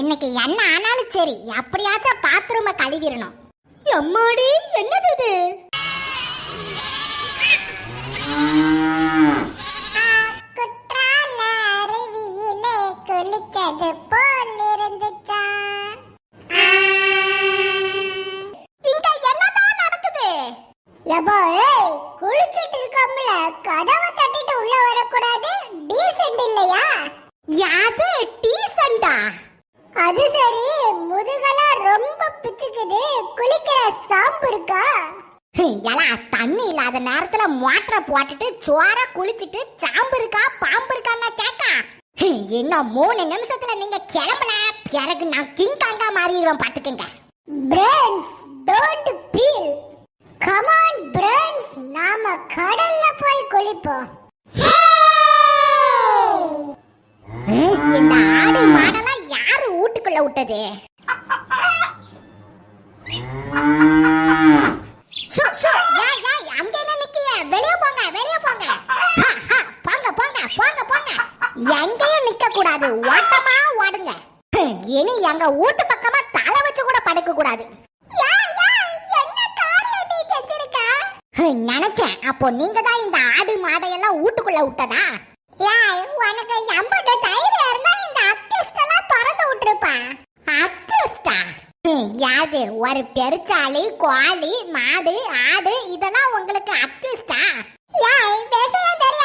இன்னைக்கு என்ன ஆனாலும் சரி எப்படியாச்சும் பாத்ரூம கழுவிடணும். எம்மாடி என்னது இது? குற்றால அருவியிலே குளிச்சது போல் இருந்துச்சா இங்க என்னதான் நடக்குது? ஏய் குளிச்சிட்டு இருக்கோம்ல. கதவை தட்டிட்டு உள்ள வரக்கூடாது. டீசென்ட் இல்லையா? யாது டீசெண்டா? அது சரி முதுகெல்லாம் ரொம்ப பிச்சுக்குது. குளிக்கிற சாம்பு இருக்கா? எலா தண்ணி இல்லாத நேரத்துல மோட்டரை போட்டுட்டு சோற குளிச்சிட்டு சாம்பு இருக்கா பாம்பு இருக்கான்னு கேக்கா. இன்னும் மூணு நிமிஷத்துல நீங்க கிளம்பல. பிறகு நான் கிங் காங்கா மாறிடுவேன் பாத்துக்கங்க. Brains don't feel come on brains நாம கடல்ல போய் குளிப்போம் ஏய், இந்த ஆடு மாடெல்லாம் யாரு வீட்டுக்குள்ள விட்டது சோ, சோ, ஏய், ஏய், அங்க என்ன நிக்கிய? வெளிய போங்க, வெளிய போங்க. ஹா, ஹா, போங்க, போங்க, போங்க, போங்க. எங்கேயும் நிக்க கூடாது ஓட்டமா ஓடுங்க. இனி எங்க வீட்டு பக்கமா தலை வச்சு கூட படுக்க கூடாது நினைச்சேன். அப்போ நீங்க தான் இந்த ஆடு மாடையெல்லாம் வீட்டுக்குள்ள விட்டதா? ஏய் உனக்கு எண்பது தைரியம் இருந்தா இந்த யாது ஒரு பெருச்சாளி கோழி மாடு ஆடு இதெல்லாம் உங்களுக்கு அக்யூஸ்டா ஏய் விஷயம் தெரியாது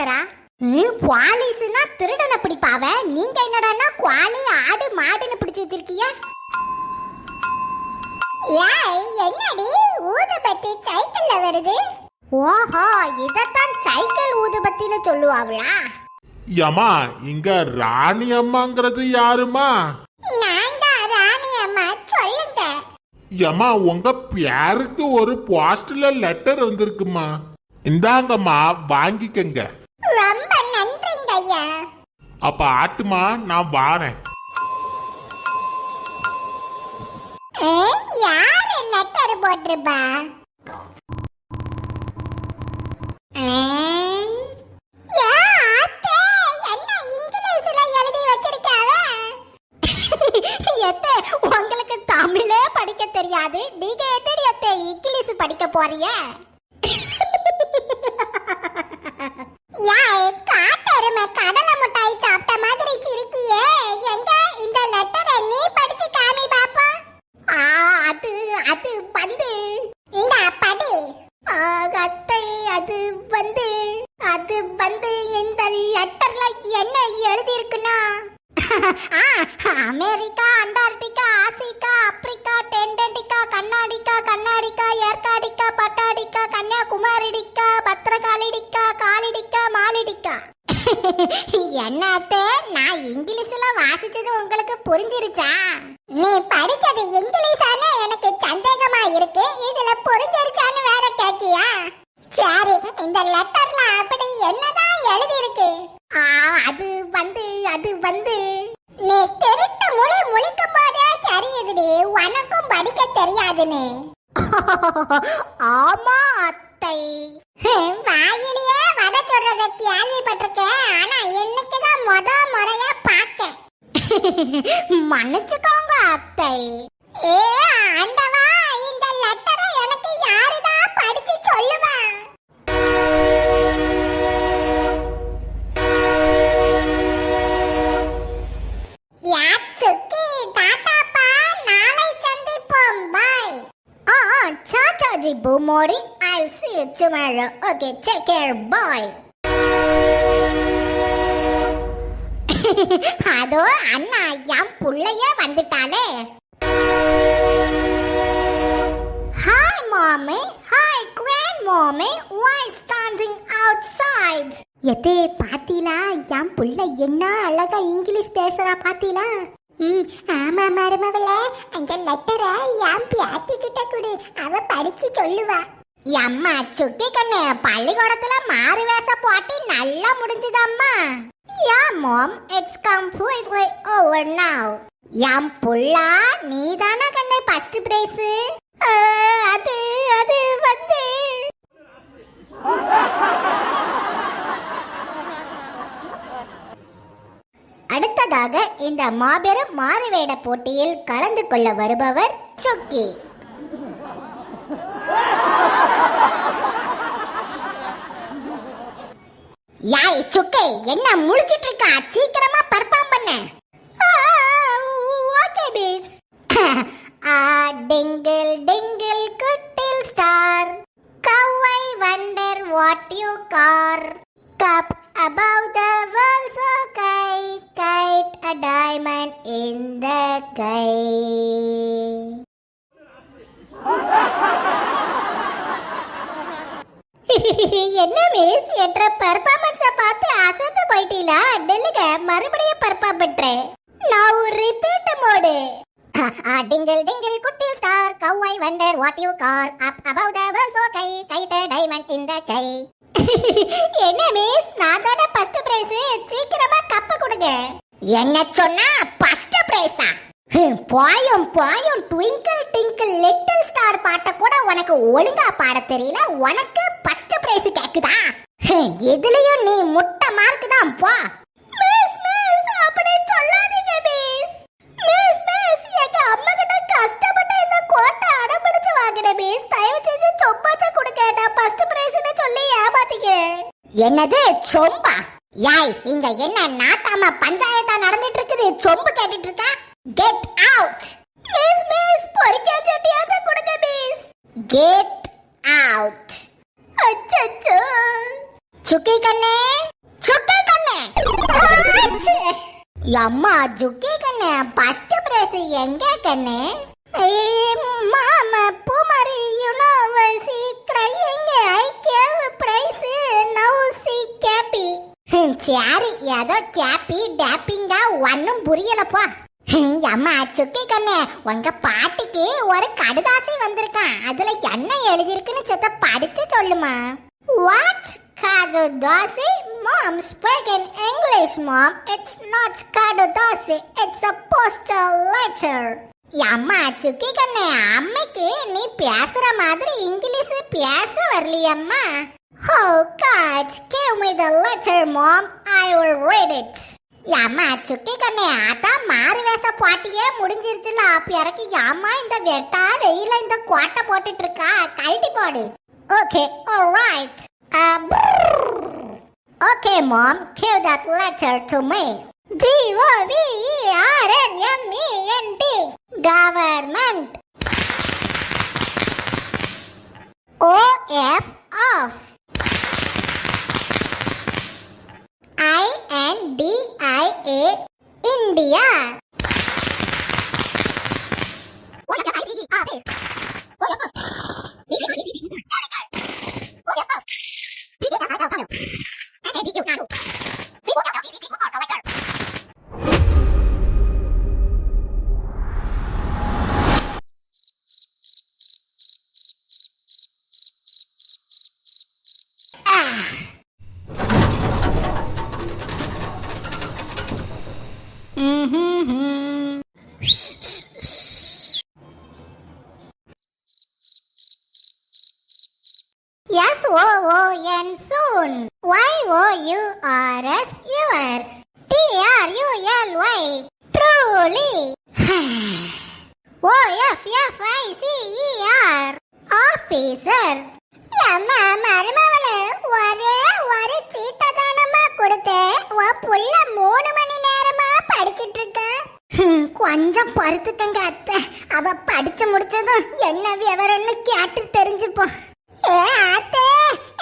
டாக்டரா? பாலிஸ்னா திருடனை பிடிப்பாவ. நீங்க என்னடான்னா குவாலி ஆடு மாடுன்னு பிடிச்சு வச்சிருக்கீங்க. ஏய் என்னடி? ஊதுபத்தி சைக்கிள்ல வருது. ஓஹோ இதத்தான் சைக்கிள் ஊதுபத்தின்னு சொல்லுவாங்களா? ஏமா இங்க ராணி அம்மாங்கிறது யாருமா நான் தான் ராணி அம்மா சொல்லுங்க. ஏமா உங்க பேருக்கு ஒரு போஸ்ட்ல லெட்டர் வந்திருக்குமா இந்தாங்கம்மா வாங்கிக்கங்க. ரொம்ப நன்றிங்க ஐயா. அப்ப ஆட்டுமா நான் வாரேன். யாரு லெட்டர் போட்டிருப்பா? உங்களுக்கு தமிழே படிக்க தெரியாது. நீங்க எப்படி இங்கிலீஷ் படிக்க போறீங்க? யாய், காட்டெருமை கடல இந்த லெட்டர்ல அப்படி என்னதான் எழுதி இருக்கு அது வந்து அது வந்து. நீ திருட்டு மொழி முழிக்கும் போதே தெரியுதுடி. உனக்கும் படிக்க தெரியாதுன்னு. ஆமா அத்தை. வாயிலேயே வட சொல்றத கேள்விப்பட்டிருக்கேன். ஆனா இன்னைக்குதான் முத முறையா பார்க்கேன். மன்னிச்சுக்கோங்க அத்தை. ஏ tomorrow. Okay, take care. Bye. அதோ அண்ணா என் புள்ளைய வந்துட்டாளே. ஹாய் மாமி ஹாய் கிராண்ட் மாமி why அவுட் outside? எதே பாத்தீலா என் புள்ள என்ன அழகா இங்கிலீஷ் பேசுறா பாத்தீலா ம் ஆமா மருமகளே. அந்த லெட்டரை என் பியாத்தி கிட்ட கொடு. அவ படிச்சு சொல்லுவா. அம்மா சுட்டி கண்ணு பள்ளிக்கூடத்துல மாறு வேஷ போட்டி நல்லா முடிஞ்சுதம்மா. Ya mom it's completely over now யாம் புள்ளா நீ தானே கண்ணு ஃபர்ஸ்ட் பிரைஸ் அது அது வந்து. அடுத்ததாக இந்த மாபெரும் மாறுவேட போட்டியில் கலந்து கொள்ள வருபவர் சுக்கி யாய் சுக்கை என்ன முழிச்சிட்டு இருக்கா சீக்கிரமா பர்ஃபார்ம் பண்ண. Okay piece ah twinkle twinkle little star how I wonder what you are up above the world so kite kite a diamond in the sky. என்ன மிஸ் என்ற பெர்ஃபார்மன்ஸை பார்த்து அசந்து போயிட்டீங்களா டெல்லுக மறுபடியும் பெர்ஃபார்ம் பண்றேன் நான் ரிப்பீட் மோடு டிங்கிள் டிங்கிள் குட்டி star how I wonder what you are up above the world so high kite diamond in the sky என்ன மிஸ் நான் தானே ஃபர்ஸ்ட் பிரைஸ் சீக்கிரமா கப்ப கொடுங்க. என்ன சொன்னா? ஃபர்ஸ்ட் பிரைஸா பாயும் பாயம் ட்விங்கிள் ட்விங்கிள் லிட்டில் ஸ்டார் பாட்ட கூட உனக்கு ஒழுங்கா பாட தெரியல? உனக்கு ஃபர்ஸ்ட் பிரைஸ் கேக்குதா? ஹம், இதுலயும் நீ முட்டை மார்க் தான் போ. மிஸ் மிஸ் அப்படி சொல்லாதீங்க மிஸ் மிஸ் மிஸ் எங்க அம்மா கிட்ட கஷ்டப்பட்டு இந்த கோட்டை அடம்பிடிச்சு வாங்கின மிஸ் தயவு செஞ்சு சொம்பாச்சா கொடுங்க நான் ஃபர்ஸ்ட் பிரைஸ்னு சொல்லி ஏமாத்தீங்க என்னது சொம்பா? யாய் இங்க என்ன நாட்டாம பஞ்சாயத்தா நடந்துட்டு இருக்குது? சொம்பு கேட்டுட்டு இருக்கா? கெட் அவுட் மிஸ் மிஸ் பொரிக்கா சட்டியாச்சா கொடுங்க மிஸ் கெட் அவுட் அச்சச்சோ. சுக்கி கண்ணே சுக்கி கண்ணே. அம்மா சுக்கி கண்ணே ஃபர்ஸ்ட் பிரைஸ் எங்க கண்ணே? மாமா Poomari see crying I gave prize now see happy சரி ஏதோ கேப்பி டேப்பிங்கா ஒன்னும் புரியலப்பா. அம்மா சுக்கி கண்ணே உங்க பாட்டிக்கு ஒரு கடுதாசி வந்திருக்கான் அதுல என்ன எழுதிருக்குன்னு சொத்த படிச்சு சொல்லுமா வாட் கடுதாசி Mom spoke in English, Mom. It's not கடுதாசி It's a postal letter. அம்மா சுக்கி கண்ணு அம்மைக்கு நீ பேசுற மாதிரி இங்கிலீஷ் பேச வரலையம்மா Oh God, give me the letter, Mom. I will read it. ஏம்மா சுக்கி கண்ணே அதான் மாறு வேஷ பாட்டியே முடிஞ்சிருச்சுல. பிறகு ஏம்மா இந்த வெட்டா வெயில இந்த கோட்டை போட்டுட்டு இருக்கா கழட்டி போடு. Okay alright okay mom give that letter to me G O V E R N M E N T government O F of I N D I A India. mm-hmm. mm-hmm. கொஞ்சம் பொறுத்துக்கங்க அத்தை. அவ படிச்சு முடிச்சதும் என்ன விவரம்னு கேட்டு தெரிஞ்சுப்போம் ஏ ஆத்தே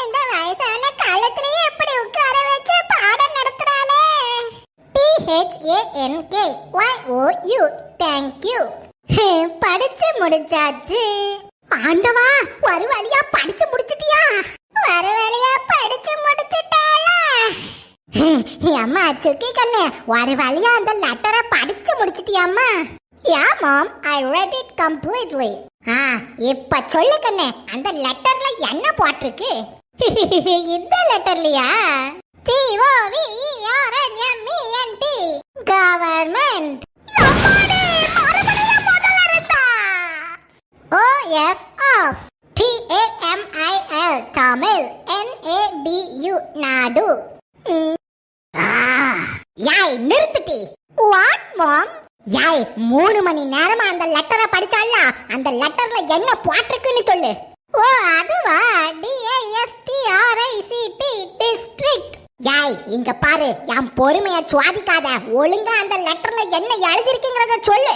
இந்த வயசான காலத்திலேயே எப்படி உட்கார வச்சு பாடம் நடத்துறாளே. T H A N K Y O U thank you படிச்சு முடிச்சாச்சு. ஆண்டவா ஒரு வழியா படிச்சு முடிச்சிட்டியா? ஒரு வழியா படிச்சு முடிச்சிட்டாளா? அம்மா சுக்கி கண்ணு ஒரு வழியா அந்த லெட்டரை படி முடிச்சிட்டியாம்மா? Yeah ma'am I read it completely ah இப்ப சொல்லு கண்ணே அந்த லெட்டர்ல என்ன போட்டிருக்கு? இந்த லெட்டர்லயா T O V E R N M E N T government என் பொறுமைய சுவாதிக்காத ஒழுங்கா அந்த லெட்டர்ல என்ன எழுதிருக்குங்கிறத சொல்லு.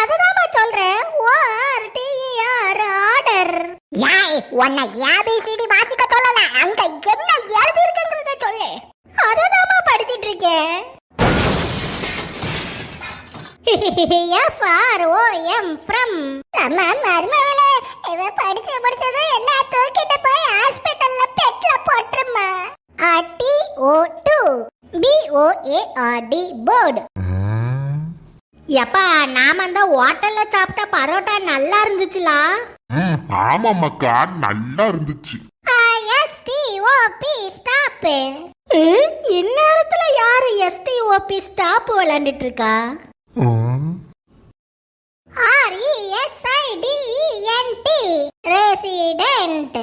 அதுதான் சொல்றேன். O R D R order. யாய் உன்னை ஏபிசிடி வாசிக்க சொல்லல. அங்க என்ன எழுதிருக்குங்கிறத சொல்லு. அதுதான் படிச்சிட்டு இருக்கேன். F R O M from நம்ம மருமகளே இவ படிச்சு படிச்சது என்ன தூக்கிட்டு போய் ஹாஸ்பிடல்ல பெட்ல போட்டுருமா T O to B O A R D board எப்பா நாம அந்த ஹோட்டல்ல சாப்பிட்ட பரோட்டா நல்லா இருந்துச்சுலா? ஆமா மக்கா நல்லா இருந்துச்சு. எஸ்டிஓபி ஸ்டாப் இந்நேரத்துல யாரு எஸ்டிஓபி ஸ்டாப் விளையாண்டுட்டு இருக்கா ஆர்இஎஸ்ஐடிஇஎன்டி ரெசிடென்ட்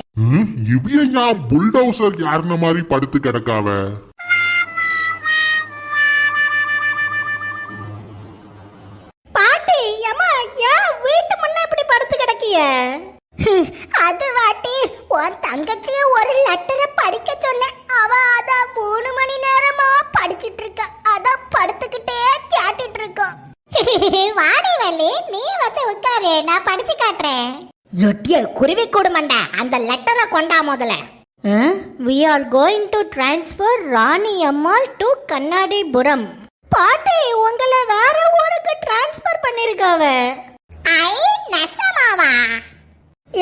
ஏன் புல்டோசர் யாருன மாதிரி படுத்து கிடக்காவ? வாடி வள்ளி நீ வந்து உட்காரு நான் படிச்சு காட்டுறேன். எட்டிய குருவி கூடுமண்டா அந்த லெட்டரை கொண்டா முதல்ல. We are going to transfer Rani Ammal to Kannadipuram. பாட்டி உங்களை வேற ஊருக்கு டிரான்ஸ்ஃபர் பண்ணிருக்காவ. ஐ நெசமாவா?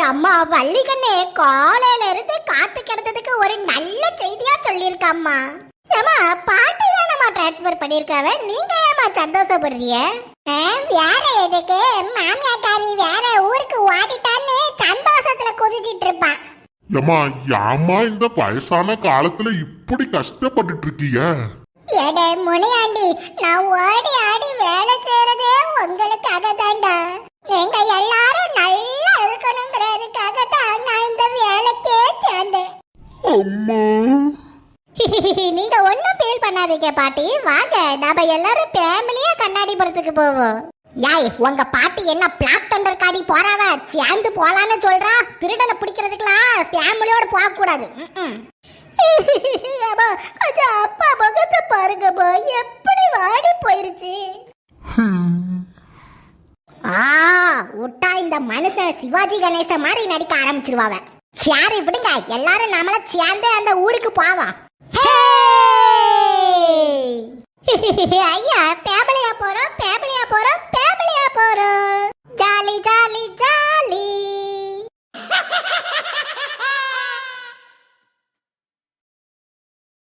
அம்மா வள்ளிகண்ணே காலையில இருந்து காத்து கிடந்ததுக்கு ஒரு நல்ல செய்தியா சொல்லியிருக்கம்மா. ஏமா பாட்டி தானம்மா டிரான்ஸ்ஃபர் பண்ணிருக்காவ நீங்க ஏமா சந்தோஷப்படுறிய வேற எதுக்கு மாமியாக்காரி வேற ஊருக்கு ஓடிட்டான்னு சந்தோஷத்துல குதிச்சிட்டு இருப்பா. ஏமா யாமா இந்த வயசான காலத்துல இப்படி கஷ்டப்பட்டுட்டு இருக்கீங்க எடே முனியாண்டி நான் ஓடி ஆடி வேலை செய்யறதே உங்களுக்காக தான்டா நீங்க எல்லாரும் நல்லா இருக்கணுங்கிறதுக்காக தான் நான் இந்த வேலைக்கே சேர்ந்தேன். அம்மா. நீங்க ஒண்ணும் ஃபீல் பண்ணாதீங்க பாட்டி. வாங்க நாம எல்லாரும் ஃபேமிலியா கண்ணாடிபுரத்துக்கு போவோம். யாய் உங்க பாட்டி என்ன பிளாக் தண்டர் காடி போறாவ? சேர்ந்து போலான்னு சொல்றா? திருடனை பிடிக்கிறதுக்குலாம் ஃபேமிலியோட போக கூடாது கொஞ்சம் அப்பா முகத்தை பாருங்கப்பா எப்படி வாடி போயிருச்சு? ஆ விட்டா இந்த மனுஷன் சிவாஜி கணேச மாதிரி நடிக்க ஆரம்பிச்சிருவாவ. சேரி விடுங்க. எல்லாரும் நாமள சேர்ந்து அந்த ஊருக்கு போவோம். ஐயா பேபலையா போறோம் பேபலையா போறோம்.